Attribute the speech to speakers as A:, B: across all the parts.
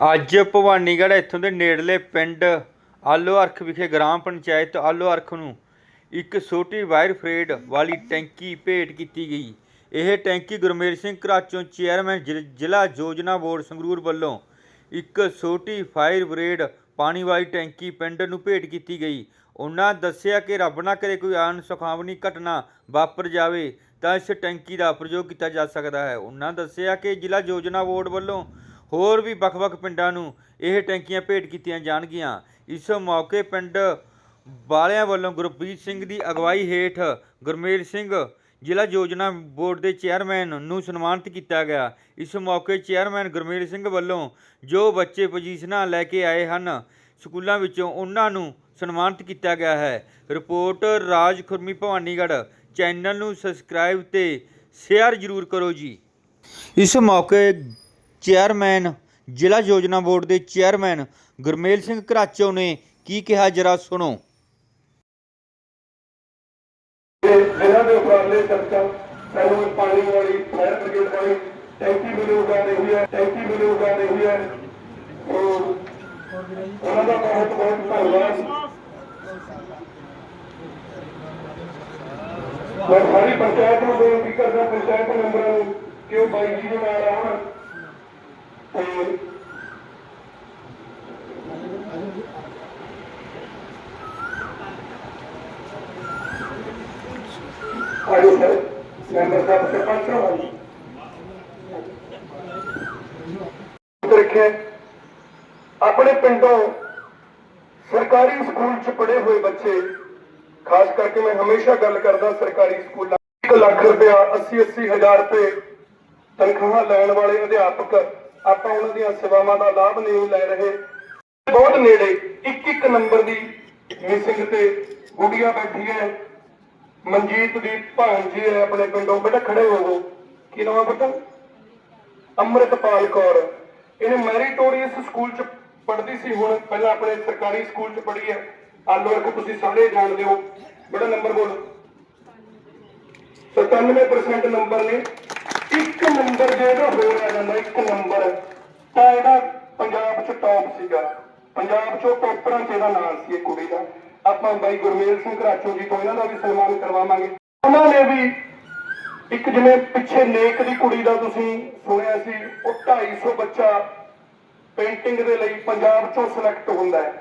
A: ਅੱਜ ਭਵਾਨੀਗੜ੍ਹ ਇੱਥੋਂ ਦੇ ਨੇੜਲੇ ਪਿੰਡ ਆਲੋ ਅਰਖ ਵਿਖੇ ਗ੍ਰਾਮ ਪੰਚਾਇਤ ਆਲੋ ਅਰਖ ਨੂੰ ਇੱਕ ਛੋਟੀ ਵਾਇਰ ਫਰੇਡ ਵਾਲੀ ਟੈਂਕੀ ਭੇਟ ਕੀਤੀ ਗਈ। ਇਹ ਟੈਂਕੀ ਗੁਰਮੇਲ ਸਿੰਘ ਘਰਾਚੋਂ ਚੇਅਰਮੈਨ ਜ਼ਿਲ੍ਹਾ ਯੋਜਨਾ ਬੋਰਡ ਸੰਗਰੂਰ ਵੱਲੋਂ ਇੱਕ ਛੋਟੀ ਫਾਇਰ ਬ੍ਰਿਗੇਡ ਪਾਣੀ ਵਾਲੀ ਟੈਂਕੀ ਪਿੰਡ ਨੂੰ ਭੇਟ ਕੀਤੀ ਗਈ। ਉਹਨਾਂ ਦੱਸਿਆ ਕਿ ਰੱਬ ਨਾ ਕਰੇ ਕੋਈ ਅਣਸੁਖਾਵਣੀ ਘਟਨਾ ਵਾਪਰ ਜਾਵੇ ਤਾਂ ਇਸ ਟੈਂਕੀ ਦਾ ਪ੍ਰਯੋਗ ਕੀਤਾ ਜਾ ਸਕਦਾ ਹੈ। ਉਹਨਾਂ ਦੱਸਿਆ ਕਿ ਜ਼ਿਲ੍ਹਾ ਯੋਜਨਾ ਬੋਰਡ ਵੱਲੋਂ ਹੋਰ ਵੀ ਵੱਖ-ਵੱਖ ਪਿੰਡਾਂ ਨੂੰ ਇਹ ਟੈਂਕੀਆਂ ਭੇਟ ਕੀਤੀਆਂ ਜਾਣਗੀਆਂ। ਇਸ ਮੌਕੇ ਪਿੰਡ ਵਾਲਿਆਂ ਵੱਲੋਂ ਗੁਰਪ੍ਰੀਤ ਸਿੰਘ ਦੀ ਅਗਵਾਈ ਹੇਠ ਗੁਰਮੇਲ ਸਿੰਘ ਜ਼ਿਲ੍ਹਾ ਯੋਜਨਾ ਬੋਰਡ ਦੇ ਚੇਅਰਮੈਨ ਨੂੰ ਸਨਮਾਨਿਤ ਕੀਤਾ ਗਿਆ। ਇਸ ਮੌਕੇ ਚੇਅਰਮੈਨ ਗੁਰਮੇਲ ਸਿੰਘ ਵੱਲੋਂ ਜੋ ਬੱਚੇ ਪੋਜੀਸ਼ਨਾਂ ਲੈ ਕੇ ਆਏ ਹਨ, ਸਕੂਲਾਂ ਵਿੱਚੋਂ ਉਹਨਾਂ ਨੂੰ ਸਨਮਾਨਿਤ ਕੀਤਾ ਗਿਆ ਹੈ। ਰਿਪੋਰਟ ਰਾਜ ਖੁਰਮੀ ਭਵਾਨੀਗੜ੍ਹ ਚੈਨਲ ਨੂੰ ਸਬਸਕ੍ਰਾਈਬ ਤੇ ਸ਼ੇਅਰ ਜ਼ਰੂਰ ਕਰੋ ਜੀ। ਇਸ ਮੌਕੇ ਚੇਅਰਮੈਨ, ਜ਼ਿਲ੍ਹਾ ਯੋਜਨਾ ਬੋਰਡ ਦੇ ਚੇਅਰਮੈਨ ਗੁਰਮੇਲ ਸਿੰਘ ਘਰਾਚੋ ਨੇ ਕੀ ਕਿਹਾ ਜਰਾ ਸੁਣੋ।
B: ਇਹਨਾਂ ਦੇ ਉਪਰਾਲੇ ਚਰਚਾ ਸਾਨੂੰ ਪਾਣੀ ਵਾਲੀ ਫਾਇਰ ਬ੍ਰਿਗੇਡ ਵਾਲੀ, ਟੈਂਕੀ ਮਿਲੂ ਉਗਾ ਰਹੀ ਹੈ, ਟੈਂਕੀ ਮਿਲੂ ਉਗਾ ਰਹੀ ਹੈ। ਉਹਨਾਂ ਦਾ ਬਹੁਤ ਬਹੁਤ ਧੰਨਵਾਦ। ਮੈਂ ਸਾਰੀ ਪੰਚਾਇਤ ਨੂੰ ਬੇਨਤੀ ਕਰਦਾ, ਪੰਚਾਇਤ ਮੈਂਬਰਾਂ ਨੂੰ ਕਿ ਉਹ ਬਾਈ ਜੀ ਦੇ ਨਾਲ ਆਉਣ। ਤੇ ਆਜੋ ਸਰ ਮੈਂਬਰ ਸਾਹਿਬ ਸਰਪੰਚ ਸਾਹਿਬ ਜੀ ਆਪਣੇ ਪਿੰਡੋਂ ਸਰਕਾਰੀ ਸਕੂਲ ਚ ਪੜ੍ਹੇ ਹੋਏ ਬੱਚੇ, ਖਾਸ ਕਰਕੇ ਮੈਂ ਹਮੇਸ਼ਾ ਗੱਲ ਕਰਦਾ ਸਰਕਾਰੀ ਸਕੂਲਾਂ 1 ਲੱਖ ਰੁਪਇਆ 80 80 ਹਜ਼ਾਰ ਰੁਪਏ ਤਨਖਾਹਾਂ ਲੈਣ ਵਾਲੇ ਅਧਿਆਪਕ ਆਪਾਂ ਉਹਨਾਂ ਦੀਆਂ ਸੇਵਾਵਾਂ ਦਾ ਲਾਭ ਨਹੀਂ ਲੈ ਰਹੇ। ਬਹੁਤ ਨੇੜੇ ਇੱਕ ਇੱਕ ਨੰਬਰ ਦੀ ਮਿਸਿੰਗ ਤੇ ਗੁੜੀਆ ਬੈਠੀ ਹੈ। ਮਨਜੀਤ ਦੀ ਭਾਂਜੀ ਹੈ ਆਪਣੇ ਪਿੰਡੋਂ। ਬੇਟਾ ਖੜੇ ਹੋਵੋ ਕੀ ਨਾਮ ਬੇਟਾ? ਅੰਮ੍ਰਿਤਪਾਲ ਕੌਰ। ਇਹਨੇ ਮੈਰੀਟੋਰੀਅਸ ਸਕੂਲ ਚ ਪੜ੍ਹਦੀ ਸੀ ਹੁਣ। ਪਹਿਲਾਂ ਆਪਣੇ ਸਰਕਾਰੀ ਸਕੂਲ ਚ ਪੜ੍ਹੀ ਹੈ। ਆਲੋ ਇੱਕ ਤੁਸੀਂ ਸਾਰੇ ਜਾਣਦੇ ਹੋ ਬੜਾ ਨੰਬਰ ਬੋਲ। 97% ਨੰਬਰ ਨੇ। ਇੱਕ ਨੰਬਰ ਜੇ ਇਹਦਾ ਹੋਰ ਆ ਜਾਂਦਾ, ਇੱਕ ਨੰਬਰ। ਤਾਂ ਇਹਦਾ ਪੰਜਾਬ ਚ ਟੌਪ ਸੀਗਾ। ਪੰਜਾਬ ਚੋਂ ਟੋਪਰਾਂ ਚ ਇਹਦਾ ਨਾਮ ਸੀ ਇਹ ਕੁੜੀ ਦਾ। ਆਪਾਂ ਬਾਈ ਗੁਰਮੇਲ ਸਿੰਘ ਘਰਾਚੋ ਜੀ ਤੋਂ ਇਹਨਾਂ ਦਾ ਵੀ ਸਨਮਾਨ ਕਰਵਾਵਾਂਗੇ। ਉਹਨਾਂ ਨੇ ਵੀ ਇੱਕ ਜਿਵੇਂ ਪਿੱਛੇ ਨੇਕ ਦੀ ਕੁੜੀ ਦਾ ਤੁਸੀਂ ਸੁਣਿਆ ਸੀ, ਉਹ 250 ਬੱਚਾ ਪੇਂਟਿੰਗ ਦੇ ਲਈ ਪੰਜਾਬ ਚੋਂ ਸਿਲੈਕਟ ਹੁੰਦਾ ਹੈ।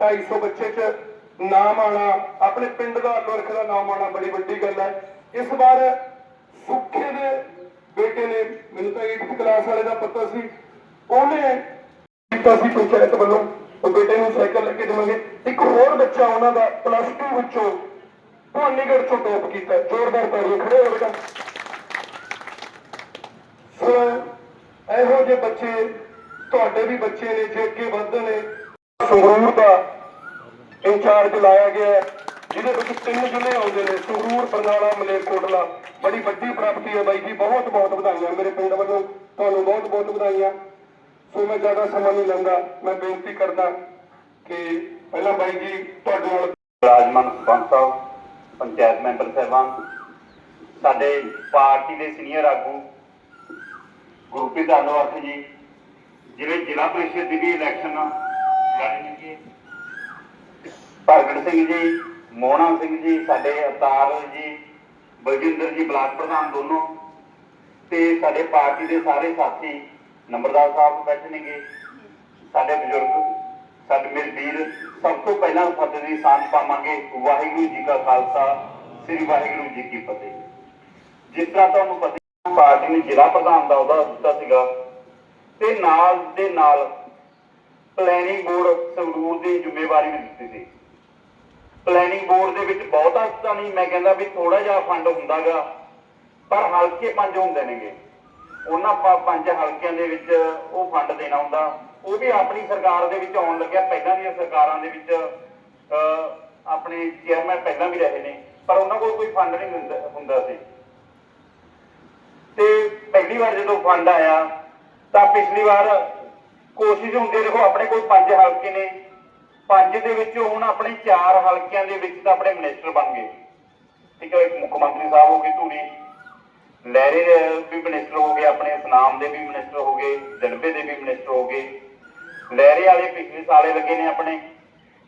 B: 250 ਬੱਚੇ 'ਚ ਨਾਮ ਆਣਾ ਆਪਣੇ ਪਿੰਡ ਦਾ ਲੋਰਖ ਦਾ ਨਾਮ ਆਣਾ ਬੜੀ ਵੱਡੀ ਗੱਲ ਹੈ। ਇਸ ਵਾਰ ਸੁੱਖੇ ਦੇ ਕਲਾਸ ਵਾਲੇ ਦਾ ਪਤਾ ਸੀ। ਉਹਨੇ ਕੀਤਾ ਸੀ ਪੰਚਾਇਤ ਵੱਲੋਂ। ਉਹ ਬੇਟੇ ਨੂੰ ਸਾਈਕਲ ਲੈ ਕੇ ਦੇਵਾਂਗੇ ਇੱਕ ਹੋਰ ਬੱਚਾ ਉਹਨਾਂ ਦਾ ਪਲੱਸ 2 ਵਿੱਚੋਂ ਭਵਾਨੀਗੜ੍ਹ ਚੋਂ ਟੌਪ ਕੀਤਾ। ਜ਼ੋਰਦਾਰ ਤਾੜੀਆਂ ਖੜੇ ਹੋ ਬੇਟਾ। ਸੋ ਇਹੋ ਜਿਹੇ ਬੱਚੇ ਤੁਹਾਡੇ ਵੀ ਬੱਚੇ ਨੇ ਜੇ ਅੱਗੇ ਵਧਦੇ ਨੇ ਸੰਗਰੂਰ ਦਾ ਇੰਚਾਰਜ ਲਾਇਆ ਗਿਆ ਹੈ, ਜਿਹਦੇ ਵਿੱਚ ਤਿੰਨ ਜ਼ਿਲ੍ਹੇ ਆਉਂਦੇ ਨੇ ਸੰਗਰੂਰ ਬਰਨਾਲਾ ਮਲੇਰਕੋਟਲਾ। ਬੜੀ ਵੱਡੀ ਪ੍ਰਾਪਤੀ ਹੈ ਬਾਈ ਜੀ ਬਹੁਤ ਬਹੁਤ ਵਧਾਈਆਂ ਮੇਰੇ ਪਿੰਡ ਵੱਲੋਂ। ਤੁਹਾਨੂੰ ਬਹੁਤ ਬਹੁਤ ਵਧਾਈਆਂ। ਸੋ ਮੈਂ ਜ਼ਿਆਦਾ ਸਮਾਂ ਨਹੀਂ ਲੈਂਦਾ। ਮੈਂ ਬੇਨਤੀ ਕਰਦਾ ਕਿ ਪਹਿਲਾਂ ਬਾਈ ਜੀ ਤੁਹਾਡੇ ਨਾਲ
C: ਰਾਜਮਨ ਸਰਪੰਚ ਸਾਹਿਬ, ਪੰਚਾਇਤ ਮੈਂਬਰ ਸਾਹਿਬਾਨ, ਸਾਡੇ ਪਾਰਟੀ ਦੇ ਸੀਨੀਅਰ ਆਗੂ ਗੁਰਪ੍ਰੀਤ ਆਲੋਵਾਖ ਜੀ ਜਿਹੜੇ ਜ਼ਿਲ੍ਹਾ ਪ੍ਰੀਸ਼ਦ ਦੀ ਵੀ ਇਲੈਕਸ਼ਨ ਲੜ ਰਹੇ ਪ੍ਰਗਟ ਸਿੰਘ ਜੀ, ਮੋਹਣਾ ਸਿੰਘ ਜੀ, ਸਾਡੇ ਅਵਤਾਰ ਜੀ, ਬਲਜਿੰਦਰ ਜੀ, ਬਲਾਕ ਪ੍ਰਧਾਨ ਦੋਨੋਂ। ਤੇ ਸਾਡੇ ਪਾਰਟੀ ਦੇ ਸਾਰੇ ਸਾਥੀ ਨੰਬਰਦਾਰ ਸਾਹਿਬ ਬੈਠਣਗੇ ਸਾਡੇ ਬਜ਼ੁਰਗ, ਸਾਡੇ ਮੇਰੇ ਵੀਰ ਸਭ ਤੋਂ ਪਹਿਲਾਂ ਫਤਿਹ ਦੀ ਸਾਂਝ ਪਾਵਾਂਗੇ। ਵਾਹਿਗੁਰੂ ਜੀ ਕਾ ਖਾਲਸਾ, ਸ੍ਰੀ ਵਾਹਿਗੁਰੂ ਜੀ ਕੀ ਫਤਿਹ। ਜਿਸ ਤਰ੍ਹਾਂ ਤੁਹਾਨੂੰ ਪਤਾ ਪਾਰਟੀ ਨੇ ਜ਼ਿਲ੍ਹਾ ਪ੍ਰਧਾਨ ਦਾ ਅਹੁਦਾ ਦਿੱਤਾ ਸੀਗਾ। ਤੇ ਨਾਲ ਦੇ ਨਾਲ ਪਲੈਨਿੰਗ ਬੋਰਡ ਸੰਗਰੂਰ ਦੀ ਜ਼ਿੰਮੇਵਾਰੀ ਵੀ ਦਿੱਤੀ ਸੀ। ਪਲੈਨਿੰਗ ਬੋਰਡ ਦੇ ਵਿੱਚ ਬਹੁਤਾ ਤਾਂ ਨਹੀਂ, ਮੈਂ ਕਹਿੰਦਾ ਵੀ ਥੋੜਾ ਜਿਹਾ ਫੰਡ ਹੁੰਦਾਗਾ। ਪਰ ਹਲਕੇ ਪੰਜ ਹੁੰਦੇ ਨੇਗੇ। ਉਹਨਾਂ ਪੰਜ ਹਲਕਿਆਂ ਦੇ ਵਿੱਚ ਉਹ ਫੰਡ ਦੇਣਾ ਹੁੰਦਾ। ਉਹ ਵੀ ਆਪਣੀ ਸਰਕਾਰ ਦੇ ਵਿੱਚ ਆਉਣ ਲੱਗਿਆ। ਪਹਿਲਾਂ ਦੀਆਂ ਸਰਕਾਰਾਂ ਦੇ ਵਿੱਚ ਆਪਣੇ ਚੇਅਰਮੈਨ ਪਹਿਲਾਂ ਵੀ ਰਹੇ ਨੇ। ਪਰ ਉਹਨਾਂ ਕੋਲ ਕੋਈ ਫੰਡ ਨਹੀਂ ਹੁੰਦਾ ਸੀ। ਤੇ ਪਹਿਲੀ ਵਾਰ ਜਦੋਂ ਫੰਡ ਆਇਆ ਤਾਂ ਪਿਛਲੀ ਵਾਰ ਕੋਸ਼ਿਸ਼ ਹੁੰਦੀ ਹੈ, ਦੇਖੋ ਆਪਣੇ ਕੋਲ ਪੰਜ ਹਲਕੇ ਨੇ। ਪੰਜ ਦੇ ਵਿੱਚੋਂ ਹੁਣ ਆਪਣੇ ਚਾਰ ਹਲਕਿਆਂ ਦੇ ਵਿੱਚ ਤਾਂ ਆਪਣੇ ਮਿਨਿਸਟਰ ਬਣ ਗਏ। ਠੀਕ ਹੈ ਇੱਕ ਮੁੱਖ ਮੰਤਰੀ ਸਾਹਿਬ ਹੋ ਗਏ ਧੂਰੀ। ਲਹਿਰੇ ਵੀ ਮਿਨਿਸਟਰ ਹੋ ਗਏ, ਆਪਣੇ ਸਨਾਮ ਦੇ ਵੀ ਮਿਨਿਸਟਰ ਹੋ ਗਏ ਦਨਬੇ ਦੇ ਵੀ ਮਿਨਿਸਟਰ ਹੋ ਗਏ। ਲਹਿਰੇ ਵਾਲੇ ਪਿਛਲੇ ਸਾਲੇ ਲੱਗੇ ਨੇ ਆਪਣੇ।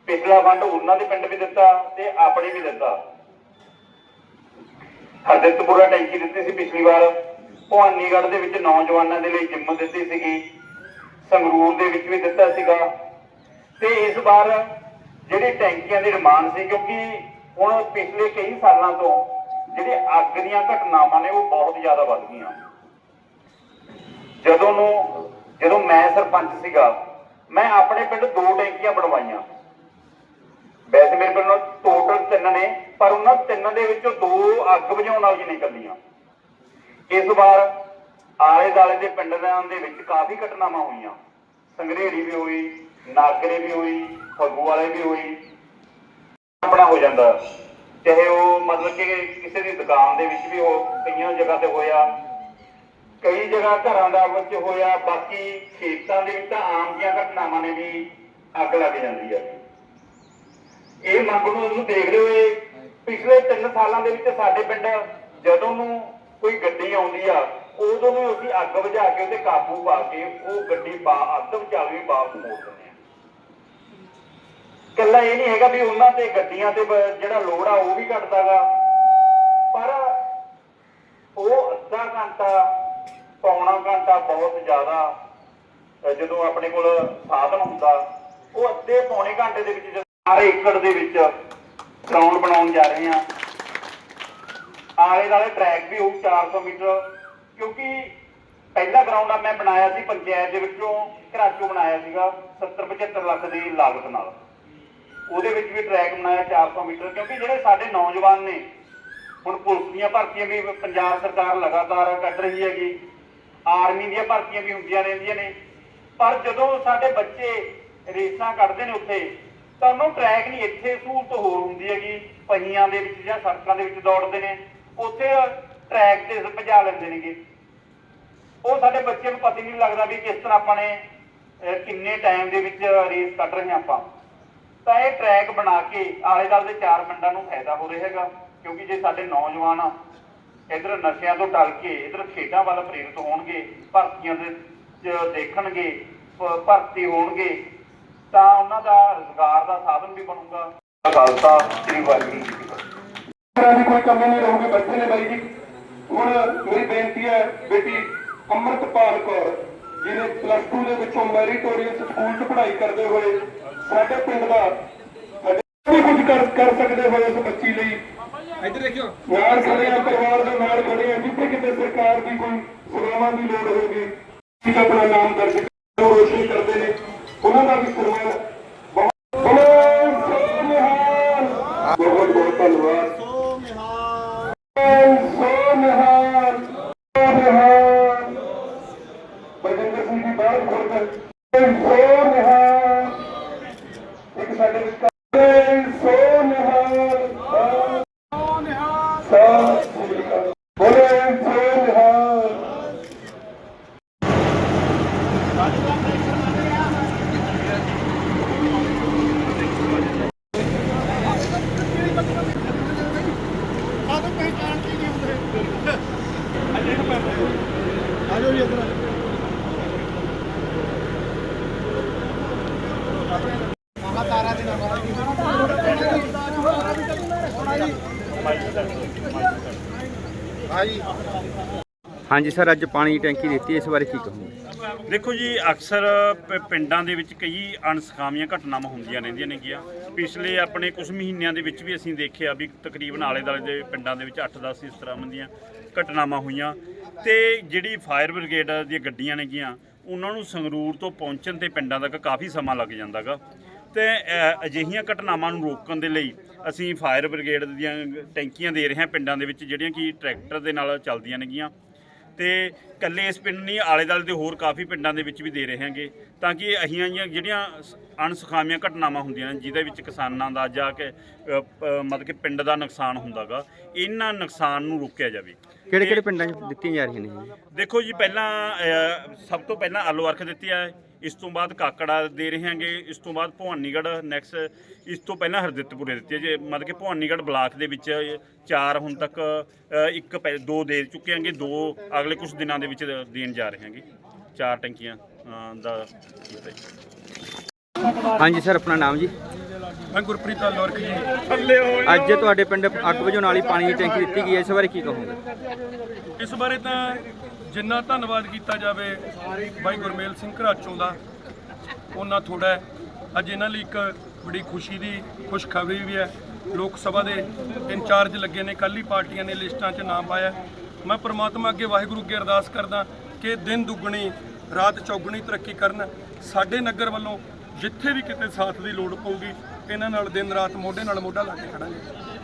C: ਪਿਛਲਾ ਫੰਡ ਉਹਨਾਂ ਦੇ ਪਿੰਡ ਵੀ ਦਿੱਤਾ ਤੇ ਆਪਣੇ ਵੀ ਦਿੱਤਾ। ਹਰਦਿੱਤਪੁਰਾ ਟੈਂਕੀ ਦਿੱਤੀ ਸੀ ਪਿਛਲੀ ਵਾਰ। ਭਵਾਨੀਗੜ੍ਹ ਦੇ ਵਿੱਚ ਨੌਜਵਾਨਾਂ ਦੇ ਲਈ ਜਿੰਮ ਦਿੱਤੀ ਸੀਗੀ। ਸੰਗਰੂਰ ਦੇ ਵਿੱਚ ਵੀ ਦਿੱਤਾ ਸੀਗਾ। ਤੇ ਇਸ ਵਾਰ ਜਿਹੜੀ ਟੈਂਕੀਆਂ ਦੀ ਡਿਮਾਂਡ ਸੀ, ਕਿਉਂਕਿ ਹੁਣ ਪਿਛਲੇ ਕਈ ਸਾਲਾਂ ਤੋਂ ਜਿਹੜੇ ਅੱਗ ਦੀਆਂ ਘਟਨਾਵਾਂ ਨੇ, ਉਹ ਬਹੁਤ ਜ਼ਿਆਦਾ ਵੱਧ ਗਈਆਂ। ਜਦੋਂ ਨੂੰ, ਜਦੋਂ ਮੈਂ ਸਰਪੰਚ ਸੀਗਾ, ਮੈਂ ਆਪਣੇ ਪਿੰਡ ਦੋ ਟੈਂਕੀਆਂ ਬਣਵਾਈਆਂ। ਵੈਸੇ ਮੇਰੇ ਪਿੰਡ ਟੋਟਲ ਤਿੰਨ ਨੇ, ਪਰ ਉਹਨਾਂ ਤਿੰਨ ਦੇ ਵਿੱਚੋਂ ਦੋ ਅੱਗ ਬੁਝਾਉਣ ਵਾਲੀਆਂ ਨਿਕਲੀਆਂ ਇਸ ਵਾਰ ਆਲੇ ਦਾਲੇ ਦੇ ਪਿੰਡਾਂ ਦੇ ਵਿੱਚ ਕਾਫੀ ਘਟਨਾਵਾਂ ਹੋਈਆਂ। ਸੰਗਰੇੜੀ ਵੀ ਹੋਈ, ਨਾਗਰੇ ਵੀ ਹੋਈ, ਫੱਗੂ ਵਾਲੇ ਵੀ ਹੋਈ। ਆਪਣਾ ਹੋ ਜਾਂਦਾ। ਚਾਹੇ ਉਹ ਮਤਲਬ ਕਿ ਕਿਸੇ ਦੀ ਦੁਕਾਨ ਦੇ ਵਿੱਚ ਵੀ ਹੋ ਕਈਆਂ ਜਗ੍ਹਾ ਤੇ ਹੋਇਆ, ਕਈ ਜਗ੍ਹਾ ਘਰਾਂ ਦਾ ਵਿੱਚ ਹੋਇਆ, ਬਾਕੀ ਖੇਤਾਂ ਦੇ ਵਿੱਚ ਤਾਂ ਆਮ ਜੀਆਂ ਘਟਨਾਵਾਂ ਨੇ ਵੀ ਅੱਗ ਲੱਗ ਜਾਂਦੀ ਹੈ ਇਹ ਮੰਗ ਨੂੰ ਉਹਨੂੰ ਦੇਖਦੇ ਹੋਏ ਪਿਛਲੇ 3 ਸਾਲਾਂ ਦੇ ਵਿੱਚ ਸਾਡੇ ਪਿੰਡ ਜਦੋਂ ਨੂੰ ਕੋਈ ਗੱਡੀ ਆਉਂਦੀ ਆ, ਉਦੋਂ ਨੂੰ ਅਸੀਂ ਅੱਗ ਬੁਝਾ ਕੇ ਉਹਤੇ ਕਾਬੂ ਪਾ ਕੇ ਉਹ ਗੱਡੀ ਬਾ, ਅੱਗ ਬੁਝਾ ਕੇ ਵਾਪਸ ਮੋੜ ਦਿੰਦੇ ਆ। ਇਹ ਨਹੀਂ ਹੈਗਾ ਵੀ ਉਹਨਾਂ ਤੇ ਗੱਡੀਆਂ ਤੇ ਜਿਹੜਾ ਲੋਡ ਆ ਉਹ ਵੀ ਘਟਦਾਗਾ। ਪਰ ਉਹ ਅੱਧਾ ਘੰਟਾ, ਪੌਣਾ ਘੰਟਾ ਬਹੁਤ ਜ਼ਿਆਦਾ ਜਦੋਂ ਆਪਣੇ ਕੋਲ ਸਾਧਨ ਹੁੰਦਾ, ਉਹ ਅੱਧੇ ਪੌਣੇ ਘੰਟੇ ਦੇ ਵਿੱਚ ਜਦੋਂ ਸਾਰੇ ਏਕੜ ਦੇ ਵਿੱਚ ਗਰਾਊਂਡ ਬਣਾਉਣ ਜਾ ਰਹੇ ਆ ਆਲੇ ਦਾਲੇ ਟਰੈਕ ਵੀ ਹੋਊ 400 ਮੀਟਰ, ਕਿਉਂਕਿ ਪਹਿਲਾ ਗਰਾਊਂਡ ਆ, ਮੈਂ ਬਣਾਇਆ ਸੀ ਪੰਚਾਇਤ ਦੇ ਵਿੱਚੋਂ ਘਰਾਚੋਂ ਬਣਾਇਆ ਸੀਗਾ 70 75 ਲੱਖ ਦੀ ਲਾਗਤ ਨਾਲ। ਉਹਦੇ ਵਿੱਚ ਵੀ ਟਰੈਕ ਬਣਾਇਆ 400 ਮੀਟਰ, ਕਿਉਂਕਿ ਜਿਹੜੇ ਸਾਡੇ ਨੌਜਵਾਨ ਨੇ, ਹੁਣ ਪੁਲਿਸ ਦੀਆਂ ਭਰਤੀਆਂ ਵੀ, ਪੰਜਾਬ ਸਰਕਾਰ ਲਗਾਤਾਰ ਕੱਢ ਰਹੀ ਹੈਗੀ, ਆਰਮੀ ਦੀਆਂ ਭਰਤੀਆਂ ਵੀ ਹੁੰਦੀਆਂ ਰਹਿੰਦੀਆਂ ਨੇ। ਪਰ ਜਦੋਂ ਸਾਡੇ ਬੱਚੇ ਰੇਸਾਂ ਕੱਢਦੇ ਨੇ ਉੱਥੇ, ਤਾਂ ਟਰੈਕ ਨਹੀਂ, ਇੱਥੇ ਸਹੂਲਤ ਹੋਰ ਹੁੰਦੀ ਹੈਗੀ, ਪਹੀਆਂ ਦੇ ਵਿੱਚ ਜਾਂ ਸੜਕਾਂ ਦੇ ਵਿੱਚ ਦੌੜਦੇ ਨੇ, ਉੱਥੇ ਟਰੈਕ ਤੇ ਭਜਾ ਲੈਂਦੇ ਨੇਗੇ। ਉਹ ਸਾਡੇ ਬੱਚੇ ਨੂੰ ਪਤਾ ਹੀ ਨਹੀਂ ਲੱਗਦਾ ਵੀ ਕਿਸ ਤਰ੍ਹਾਂ ਆਪਾਂ ਨੇ ਕਿੰਨੇ ਟਾਈਮ ਦੇ ਵਿੱਚ ਰੇਸ ਕੱਢ ਰਹੇ ਹਾਂ ਆਪਾਂ। ਤਾਂ ਇਹ ਟਰੈਕ ਬਣਾ ਕੇ ਆਲੇ ਦੁਆਲੇ ਦੇ ਚਾਰ ਪਿੰਡਾਂ ਨੂੰ ਫਾਇਦਾ ਹੋ ਰਿਹਾ ਹੈਗਾ, ਕਿਉਂਕਿ ਜੇ ਸਾਡੇ ਨੌਜਵਾਨ ਇਧਰ ਨਸ਼ਿਆਂ ਤੋਂ ਟਲ ਕੇ, ਇਧਰ ਖੇਡਾਂ ਵੱਲ ਪ੍ਰੇਰਿਤ ਹੋਣਗੇ, ਭਰਤੀਆਂ ਦੇ ਦੇਖਣਗੇ ਭਰਤੀ ਹੋਣਗੇ, ਤਾਂ ਉਹਨਾਂ ਦਾ ਰੁਜ਼ਗਾਰ ਦਾ ਸਾਧਨ ਵੀ ਬਣੂਗਾ। ਖਾਲਸਾ, ਸ੍ਰੀ ਵਾਹਿਗੁਰੂ ਜੀ ਕੀ ਫਤਿਹ।
B: ਦੀ ਕੋਈ ਕਮੀ ਨਹੀਂ ਰਹੂਗੀ ਬੱਚੇ ਨੇ ਬਾਈ ਜੀ। ਹੁਣ ਮੇਰੀ ਬੇਨਤੀ ਹੈ, ਬੇਟੀ ਅੰਮ੍ਰਿਤਪਾਲ ਕੌਰ ਜਿਹਨੇ ਪਲੱਸ 2 ਦੇ ਵਿੱਚੋਂ ਮੈਰੀਟੋਰੀਅਸ ਸਕੂਲ 'ਚ ਪੜ੍ਹਾਈ ਕਰਦੇ ਹੋਏ ਸਾਡੇ ਪਿੰਡ ਦਾ ਵੀ ਕੁਝ ਕਰ ਕਰ ਸਕਦੇ ਹੋਏ ਉਸ ਬੱਚੀ ਲਈ
D: ਇੱਧਰ ਦੇਖਿਓ
B: ਨਾਲ ਖੜੇ ਆ ਪਰਿਵਾਰ ਦੇ ਨਾਲ ਖੜੇ ਆ ਜਿੱਥੇ ਕਿਤੇ ਸਰਕਾਰ ਦੀ ਕੋਈ ਸੇਵਾਵਾਂ ਦੀ ਲੋੜ ਹੋਵੇ ਠੀਕ ਆਪਣਾ ਨਾਮ ਦਰਜ ਰੋਸ਼ਨੀ ਕਰਦੇ ਨੇ ਉਹਨਾਂ ਦਾ ਵੀ ਸਨਮਾਨ ਬਹੁਤ ਬਹੁਤ ਧੰਨਵਾਦ
D: ਸੋ ਨਿਹਾਲ
B: ਸੋਨਿਹਾਲ ਸੋਨਿਹਾਲ ਬਜਿੰਦਰ ਸਿੰਘ ਜੀ ਬਾਹਰ ਖੋਲ੍ਹ ਸੋਨਿਹਾਲ ਇੱਕ ਸਾਡੇ ਵਿੱਚ ਸੋਨਿਹਾਲ ਸਤਿ ਸ੍ਰੀ ਅਕਾਲ ਬੋਲੇ ਸੋਨਿਹਾਲ
D: ਆਦੋ ਪਹਿਚਾਨ ਕੀ ਨਹੀਂ ਹੁੰਦੇ ਆਜੋ ਜੀ ਇੱਧਰ ਮਹਾ ਤਾਰਾ ਦੇ ਹਾਂ ਜੀ
A: ਹਾਂਜੀ ਸਰ ਅੱਜ ਪਾਣੀ ਦੀ ਟੈਂਕੀ ਦਿੱਤੀ ਇਸ ਬਾਰੇ ਕੀ ਕਹੋਗੇ?
E: ਦੇਖੋ ਜੀ ਅਕਸਰ ਪ- ਪਿੰਡਾਂ ਦੇ ਵਿੱਚ ਕਈ ਅਣਸਖਾਵੀਆਂ ਘਟਨਾਵਾਂ ਹੁੰਦੀਆਂ ਰਹਿੰਦੀਆਂ ਨੇਗੀਆਂ ਪਿਛਲੇ ਆਪਣੇ ਕੁਝ ਮਹੀਨਿਆਂ ਦੇ ਵਿੱਚ ਵੀ ਅਸੀਂ ਦੇਖਿਆ ਵੀ ਤਕਰੀਬਨ ਆਲੇ ਦੁਆਲੇ ਦੇ ਪਿੰਡਾਂ ਦੇ ਵਿੱਚ 8-10 ਇਸ ਤਰ੍ਹਾਂ ਦੀਆਂ ਘਟਨਾਵਾਂ ਹੋਈਆਂ। ਤੇ ਜਿਹੜੀ ਫਾਇਰ ਬ੍ਰਿਗੇਡ ਦੀਆਂ ਗੱਡੀਆਂ ਨੇਗੀਆਂ ਉਹਨਾਂ ਨੂੰ ਸੰਗਰੂਰ ਤੋਂ ਪਹੁੰਚਣ ਤੇ ਪਿੰਡਾਂ ਤੱਕ ਕਾਫੀ ਸਮਾਂ ਲੱਗ ਜਾਂਦਾਗਾ ਤੇ ਅ, ਅਜਿਹੀਆਂ ਘਟਨਾਵਾਂ ਨੂੰ ਰੋਕਣ ਦੇ ਲਈ ਅਸੀਂ ਫਾਇਰ ਬ੍ਰਿਗੇਡ ਦੀਆਂ ਟੈਂਕੀਆਂ ਦੇ ਰਹੇ ਹਾਂ ਪਿੰਡਾਂ ਦੇ ਵਿੱਚ ਜਿਹੜੀਆਂ ਕਿ ਟਰੈਕਟਰ ਦੇ ਨਾਲ ਚੱਲਦੀਆਂ ਨੇਗੀਆਂ ਤੇ ਕੱਲੇ ਇਸ ਪਿੰਡ ਨਹੀਂ ਆਲੇ ਦੁਆਲੇ ਦੇ ਹੋਰ ਕਾਫੀ ਪਿੰਡਾਂ ਦੇ ਵਿੱਚ ਵੀ ਦੇ ਰਹੇ ਹਾਂਗੇ। ਤਾਂ ਕਿ ਅਹੀਆਂ ਜਿਹੜੀਆਂ ਅਣਸੁਖਾਵੀਆਂ ਘਟਨਾਵਾਂ ਹੁੰਦੀਆਂ ਨੇ ਜਿਹਦੇ ਵਿੱਚ ਕਿਸਾਨਾਂ ਦਾ ਜਾਂ ਕਿ ਮਤਲਬ ਕਿ ਪਿੰਡ ਦਾ ਨੁਕਸਾਨ ਹੁੰਦਾਗਾ ਇਹਨਾਂ ਨੁਕਸਾਨ ਨੂੰ ਰੋਕਿਆ ਜਾਵੇ।
A: ਕਿਹੜੇ ਕਿਹੜੇ ਪਿੰਡਾਂ 'ਚ ਦਿੱਤੀਆਂ ਜਾ ਰਹੀਆਂ ਨੇ
E: ਦੇਖੋ ਜੀ ਪਹਿਲਾਂ ਸਭ ਤੋਂ ਪਹਿਲਾਂ ਆਲੂ ਅਰਖ ਦਿੱਤੀ ਹੈ ਇਸ ਤੋਂ ਬਾਅਦ ਕਾਕੜਾ ਦੇ ਰਹੇ ਹਾਂਗੇ ਇਸ ਤੋਂ ਬਾਅਦ ਭਵਾਨੀਗੜ੍ਹ ਨੈਕਸਟ ਇਸ ਤੋਂ ਪਹਿਲਾਂ ਹਰਦਿੱਤਪੁਰੇ ਦਿੱਤੀ ਹੈ। ਜੇ ਮਤਲਬ ਕਿ ਭਵਾਨੀਗੜ੍ਹ ਬਲਾਕ ਦੇ ਵਿੱਚ ਚਾਰ ਹੁਣ ਤੱਕ ਇੱਕ ਪਹਿ- ਦੋ ਦੇ ਚੁੱਕੇ ਹਾਂਗੇ ਦੋ ਅਗਲੇ ਕੁਝ ਦਿਨਾਂ ਦੇ ਵਿੱਚ ਦੇਣ ਜਾ ਰਹੇ ਹਾਂਗੇ। ਚਾਰ ਟੈਂਕੀਆਂ ਅ, ਦਾ ਕੀਤਾ ਜੀ।
A: ਹਾਂਜੀ ਸਰ ਆਪਣਾ ਨਾਮ ਜੀ?
B: ਮੈਂ ਗੁਰਪ੍ਰੀਤ ਲੋਰਖ ਜੀ।
A: ਅੱਜ ਤੁਹਾਡੇ ਪਿੰਡ ਅੱਗ ਵਜੋਂ ਨਾਲ ਹੀ ਪਾਣੀ ਦੀ ਟੈਂਕੀ ਦਿੱਤੀ ਗਈ ਹੈ ਇਸ ਬਾਰੇ ਕੀ ਕਹੋਗੇ?
B: ਇਸ ਬਾਰੇ ਤਾਂ ਜਿੰਨਾ ਧੰਨਵਾਦ ਕੀਤਾ ਜਾਵੇ ਬਾਈ ਗੁਰਮੇਲ ਸਿੰਘ ਘਰਾਚੋਂ ਦਾ ਉਹਨਾਂ ਥੋੜਾ ਅੱਜ ਇਹਨਾਂ ਲਈ ਇੱਕ ਬੜੀ ਖੁਸ਼ੀ ਦੀ ਖੁਸ਼ਖਬਰੀ ਵੀ ਹੈ। ਲੋਕ ਸਭਾ ਦੇ ਇੰਚਾਰਜ ਲੱਗੇ ਨੇ ਕੱਲ ਹੀ ਪਾਰਟੀਆਂ ਨੇ ਲਿਸਟਾਂ 'ਚ ਨਾਮ ਪਾਇਆ। ਮੈਂ ਪ੍ਰਮਾਤਮਾ ਅੱਗੇ ਵਾਹਿਗੁਰੂ ਅੱਗੇ ਅਰਦਾਸ ਕਰਦਾ ਕਿ ਦਿਨ ਦੁੱਗਣੀ, ਰਾਤ ਚੌਗਣੀ ਤਰੱਕੀ ਕਰਨ। ਸਾਡੇ ਨਗਰ ਵੱਲੋਂ ਜਿੱਥੇ ਵੀ ਕਿਤੇ ਸਾਥ ਦੀ ਲੋੜ ਪਊਗੀ, ਇਹਨਾਂ ਨਾਲ ਦਿਨ ਰਾਤ ਮੋਢੇ ਨਾਲ ਮੋਢਾ ਲਾ ਕੇ ਖੜਾਂਗੇ।